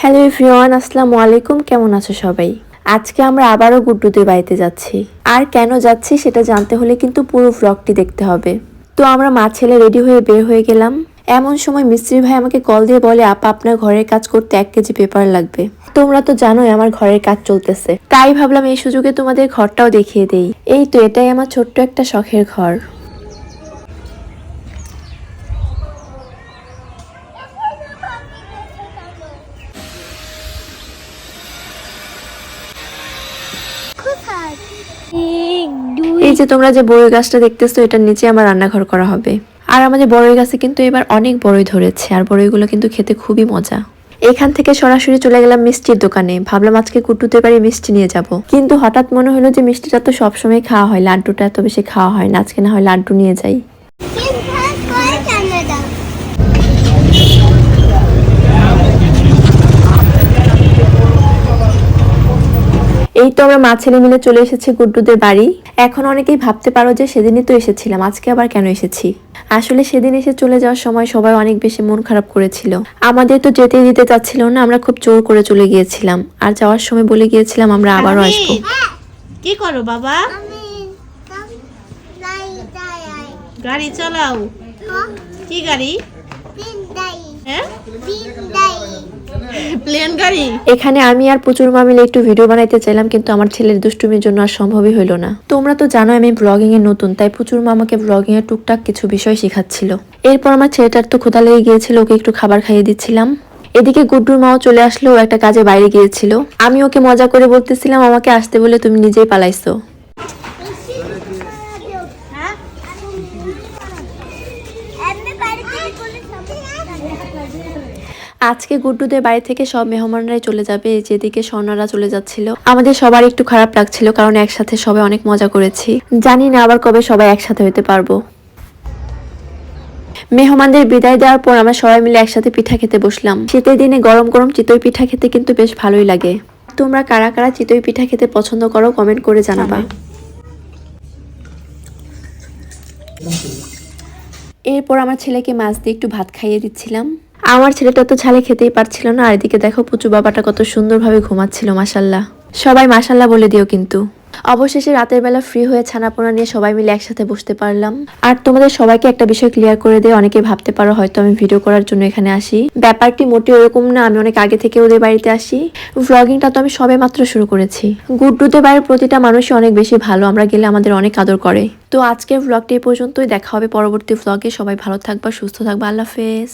Hello everyone, আসসালামু আলাইকুম। কেমন আছো সবাই? আজকে আমরা আবারও গুড্ডুদের বাড়িতে যাচ্ছি। আর কেন যাচ্ছি সেটা জানতে হলে কিন্তু পুরো ভ্লগটি দেখতে হবে। তো আমরা মা ছেলে রেডি হয়ে বের হয়ে গেলাম। এমন সময় মিস্ত্রি ভাই আমাকে কল দিয়ে বলে, আপা, আপনার ঘরের কাজ করতে এক কেজি পেপার লাগবে। তোমরা তো জানোই আমার ঘরের কাজ চলতেছে। তাই ভাবলাম এই সুযোগে তোমাদের ঘরটাও দেখিয়ে দেই। এই তো, এটাই আমার ছোট্ট একটা শখের ঘর। এই যে তোমরা যে বড়ই গাছটা দেখতেছো, এটার নিচে আমার রান্নাঘর করা হবে। আর আমাদের বড়ই গাছে কিন্তু এবার অনেক বড়ই ধরেছে, আর বড়ইগুলো কিন্তু খেতে খুবই মজা। এখান থেকে সরাসরি চলে গেলাম মিষ্টির দোকানে। ভাবলাম আজকে কুটুতে পারি মিষ্টি নিয়ে যাব। কিন্তু হঠাৎ মনে হলো যে মিষ্টিটা তো সবসময় খাওয়া হয়, লাড্ডুটা এত বেশি খাওয়া হয় না, আজকে না হয় লাড্ডু নিয়ে যাই। এই তো আমরা মা ছেলে মিলে চলে এসেছি গুড্ডুদের বাড়ি। এখন অনেকেই ভাবতে পারো যে সেদিনই তো এসেছিলাম আজকে আবার কেন এসেছি? আসলে সেদিন এসে চলে যাওয়ার সময় সবাই অনেক বেশি মন খারাপ করেছিল। আমাদের তো যেতেই দিতে চাচ্ছিল না আমরা খুব জোর করে চলে গিয়েছিলাম। আর যাওয়ার সময় বলে গিয়েছিলাম আমরা আবারও আসব। কি করো বাবা? গাড়ি চালাও। কি গাড়ি? হ্যাঁ? এখানে আমি আর প্রচুর মা মিলে একটু ভিডিও বানাইতে চাইলাম কিন্তু আমার ছেলের দুষ্টুমির জন্য আর সম্ভবই হলো না। তোমরা তো জানো আমি ব্লগিং এ নতুন তাই প্রচুর মা আমাকে ব্লগিং এর টুকটাক কিছু বিষয় শেখাচ্ছিল। এরপর আমার ছেলেটার তো ক্ষুধা লেগে গিয়েছিল ওকে একটু খাবার খাইয়ে দিচ্ছিলাম। এদিকে গুড্ডুর মাও চলে আসলো একটা কাজে বাইরে গিয়েছিল। আমি ওকে মজা করে বলতেছিলাম আমাকে আসতে বলে তুমি নিজেই পালাইছো আমি বাড়িতে বলে সব আজকে গুড্ডুদের বাড়ি থেকে সব মেহমানরাই চলে যাবে, যেদিকে স্বর্ণারা চলে যাচ্ছিল। আমাদের সবার একটু খারাপ লাগছিল, কারণ একসাথে সবাই অনেক মজা করেছি। জানি না আবার কবে সবাই একসাথে হতে পারব। মেহমানদের বিদায় দেওয়ার পর আমরা সবাই মিলে একসাথে পিঠা খেতে বসলাম। শীতের দিনে গরম গরম চিতই পিঠা খেতে কিন্তু বেশ ভালোই লাগে। তোমরা কারা কারা চিতই পিঠা খেতে পছন্দ করো কমেন্ট করে জানাবা। এরপর আমার ছেলেকে মাছ দিয়ে একটু ভাত খাইয়ে দিচ্ছিলাম। আমার ছেলেটা তো ছালে খেতেই পারছিল না, আর এদিকে দেখো পুচু বাবাটা কত সুন্দরভাবে ঘুমাচ্ছিল মাসাল্লাহ সবাই মাসাল্লাহ বলে দিও কিন্তু। অবশেষে রাতের বেলা ফ্রি হয়ে ছানাপোনা নিয়ে সবাই মিলে একসাথে বসতে পারলাম। আর তোমাদের সবাইকে একটা বিষয় ক্লিয়ার করে দিয়ে অনেকে ভাবতে পারো, হয়তো আমি ভিডিও করার জন্য এখানে আসি। ব্যাপারটি মোটে ওরকম না, আমি অনেক আগে থেকে ওদের বাড়িতে আসি। ভ্লগিংটা তো আমি সবে মাত্র শুরু করেছি। গুড্ডুদের বাড়ির প্রতিটা মানুষই অনেক বেশি ভালো, আমরা গেলে আমাদের অনেক আদর করে। তো আজকের ভ্লগটি পর্যন্তই, দেখা হবে পরবর্তী ভ্লগে সবাই ভালো থাকবা, সুস্থ থাকবা, আল্লাহ হাফেজ।